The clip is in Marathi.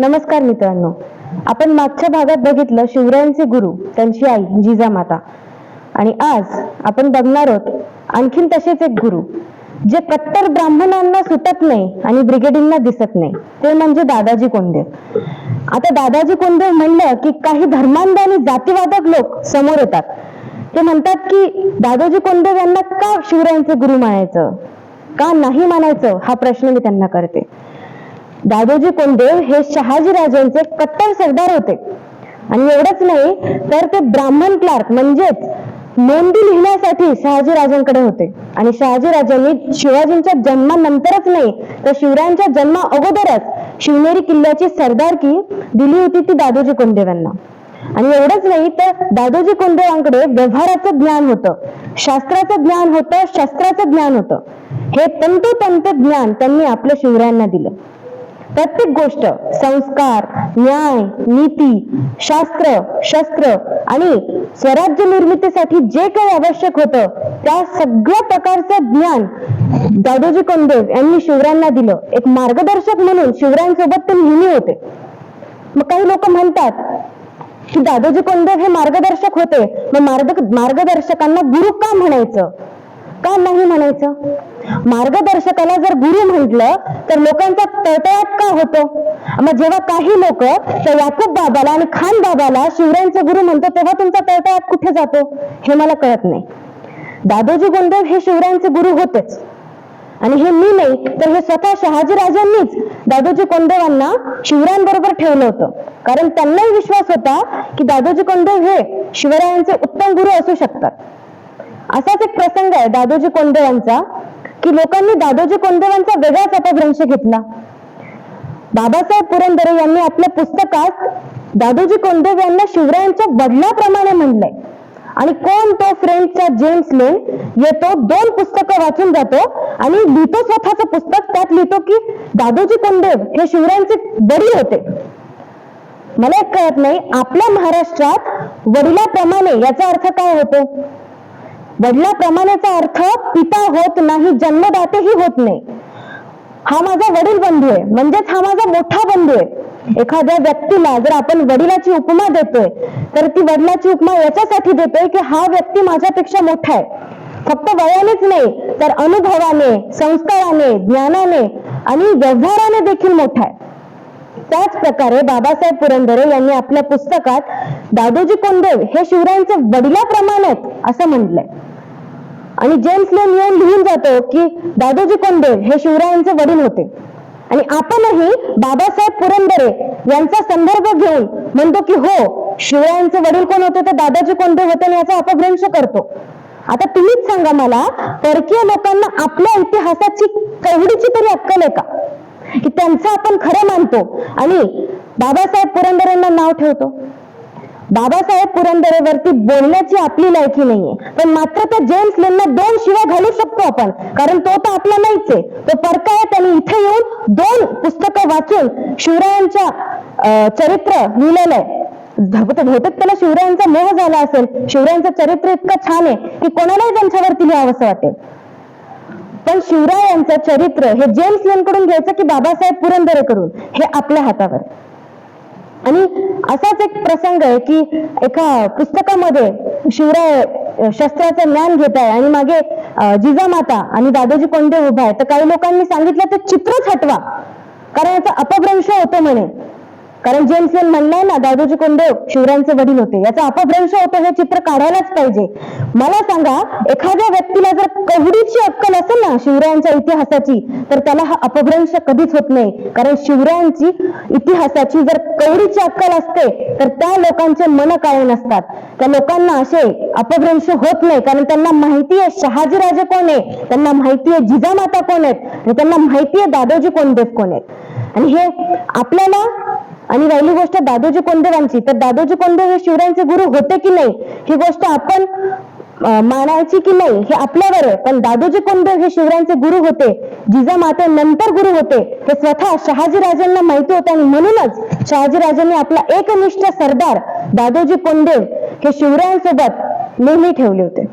नमस्कार मित्रांनो. आपण मागच्या भागात बघितलं शिवरायांचे गुरु त्यांची आई जिजामाता आणि आज आपण बघणार आहोत आणखीन तसेच एक गुरु जे कट्टर ब्राह्मणांना सुटत नाही आणि ब्रिगेडिंगना दिसत नाही. ते म्हणजे दादाजी कोंडदेव. आता दादाजी कोंडदेव म्हणलं की काही धर्मांध आणि जातीवादक लोक समोर येतात. ते म्हणतात की दादाजी कोंडदेव यांना का शिवरायांचे गुरु मानायचं? का नाही मानायचं? हा प्रश्न मी त्यांना करते. दादोजी कोंडदेव हे शहाजी राजांचे कट्टर सरदार होते. आणि एवढंच नाही तर ते ब्राह्मण क्लार्क म्हणजेच नोंदी लिहिण्यासाठी शहाजी राजांकडे होते. आणि शहाजी राजांनी शिवाजींच्या जन्मानंतरच नाही तर शिवरायांच्या जन्मा अगोदरच शिवनेरी किल्ल्याची सरदारकी दिली होती ती दादोजी कोंडदेवांना आणि एवढंच नाही तर दादोजी कोंडदेवांकडे व्यवहाराचं ज्ञान होतं शास्त्राचं ज्ञान होतं शस्त्राचं ज्ञान होतं. हे तंतोतंत ज्ञान त्यांनी आपल्या शिवरायांना दिलं. प्रत्येक गोष्ट संस्कार न्याय नीती शास्त्र शस्त्र आणि स्वराज्य निर्मितीसाठी जे काही आवश्यक होतं त्या सगळ्या प्रकारचं ज्ञान दादोजी कोंडदेव यांनी शिवरायांना दिलं. एक मार्गदर्शक म्हणून शिवरायांसोबत ते नेहमी होते. मग काही लोक म्हणतात की दादोजी कोंडदेव हे मार्गदर्शक होते. मग मार्ग मार्गदर्शकांना गुरु का म्हणायचं. का नाही म्हणायचं? मार्गदर्शकाला जर गुरु म्हटलं तर लोकांचा तळतळाट का होतो? मग जेव्हा काही लोक त्या याकूब बाबाला आणि खान बाबाला शिवरायांचे गुरु म्हणतो तेव्हा तुमचा तळतळाट कुठे जातो? हे मला कळत नाही. दादोजी कोंडदेव हे शिवरायांचे गुरु होतेच. आणि हे मी नाही तर हे स्वतः शहाजी राजांनीच दादोजी कोंडदेवांना शिवरायांबरोबर ठेवलं होतं. कारण त्यांनाही विश्वास होता की दादोजी कोंडदेव हे शिवरायांचे उत्तम गुरु असू शकतात. असाच एक प्रसंग आहे दादोजी कोंडदेवांचा की लोकांनी दादोजी कोंडदेवांचा वेगळाच अपभ्रंश घेतला. बाबासाहेब पुरंदरे यांनी आपल्या पुस्तकात दादोजी कोंडदेव यांना शिवरायांच्या वडिलाप्रमाणे म्हणलंय. आणि कोण तो फ्रेंडचा जेम्स लेन येतो दोन पुस्तकं वाचून जातो आणि लिहितो स्वतःचं पुस्तक त्यात लिहितो की दादोजी कोंडदेव हे शिवरायांचे वडील होते. मला एक कळत नाही आपल्या महाराष्ट्रात वडिलाप्रमाणे याचा अर्थ काय होतो? वडिलाप्रमाणेचा अर्थ पिता होत नाही जन्मदातेही होत नाही. हा माझा वडील बंधू आहे. म्हणजेच हा माझा मोठा बंधू आहे. एखाद्या व्यक्तीला जर आपण वडिलाची उपमा देतोय तर ती वडिलाची उपमा याच्यासाठी देतोय की हा व्यक्ती माझ्यापेक्षा मोठा आहे. फक्त वयानेच नाही तर अनुभवाने संस्काराने ज्ञानाने आणि व्यवहाराने देखील मोठा आहे. त्याच प्रकारे बाबासाहेब पुरंदरे यांनी आपल्या पुस्तकात दादोजी कोंडदेव हे शिवरायांचे वडिलाप्रमाणे आहेत असं म्हटलंय. आणि जेम्स लेन येऊन लिहून जातो की दादोजी कोंडदेव हे शिवरायांचे वडील होते. आणि आपणही बाबासाहेब पुरंदरे यांचा संदर्भ घेऊन म्हणतो की हो शिवरायांचे वडील कोण होते तर दादाजी कोंडदेव होते आणि याचा अपभ्रंश करतो. आता तुम्हीच सांगा मला परकीय लोकांना आपल्या इतिहासाची कवडीची तरी अक्कल आहे का? की त्यांचं आपण खरं मानतो आणि बाबासाहेब पुरंदरेंना नाव ठेवतो? बाबासाहेब पुरंदरेवरती बोलण्याची आपली लायकी नाहीये. पण मात्र त्या जेम्स लेनला दोन शिवा घालू शकतो आपण. कारण तो तर आपला नाहीच आहे. तो परका आहे त्यांनी इथे येऊन दोन पुस्तकं वाचून शिवरायांच्या चरित्र लिहिलेलं आहे. बहुतेक त्याला शिवरायांचा मोह झाला असेल. शिवरायांचं चरित्र इतकं छान आहे की कोणालाही त्यांच्यावरती लिहावंसं वाटेल. पण शिवरायांचं चरित्र हे जेम्स लेन कडून घ्यायचं की बाबासाहेब पुरंदरे करून हे आपल्या हातावर. आहे. आणि असाच एक प्रसंग आहे की एका पुस्तकामध्ये शिवराय शस्त्राचं ज्ञान घेत आहे आणि मागे जिजामाता आणि दादोजी कोंडे उभा आहे. तर काही लोकांनी सांगितलं ते चित्रच हटवा. कारण याचा अपभ्रंश होतो म्हणे. कारण जेम्स लेन म्हणलाय ना दादोजी कोंडदेव शिवरायांचे वडील होते. याचा अपभ्रंश होतो हे चित्र काढायलाच पाहिजे. मला सांगा एखाद्या व्यक्तीला जर कवडीची अक्कल असेल ना शिवरायांच्या इतिहासाची तर त्याला हा अपभ्रंश कधीच होत नाही. कारण शिवरायांची इतिहासाची जर कवडीची अक्कल असते तर त्या लोकांचे मन काळे नसतात. त्या लोकांना असे अपभ्रंश होत नाही. कारण त्यांना माहिती आहे शहाजीराजे कोण आहे त्यांना माहिती आहे जिजामाता कोण आहेत आणि त्यांना माहिती आहे दादोजी कोंडदेव कोण आहेत. आणि हे आपल्याला आणि राहिली गोष्ट दादोजी कोंडदेवांची तर दादोजी कोंडदेव हे शिवरायांचे गुरु होते की नाही? ही गोष्ट आपण मानायची की नाही हे आपल्यावर आहे. पण दादोजी कोंडदेव हे शिवरायांचे गुरु होते. जिजामाते नंतर गुरु होते. हे स्वतः शहाजी राजांना माहिती होते आणि म्हणूनच शहाजी राजांनी आपला एकनिष्ठ सरदार दादोजी कोंडदेव हे शिवरायांसोबत नेहमी ठेवले होते.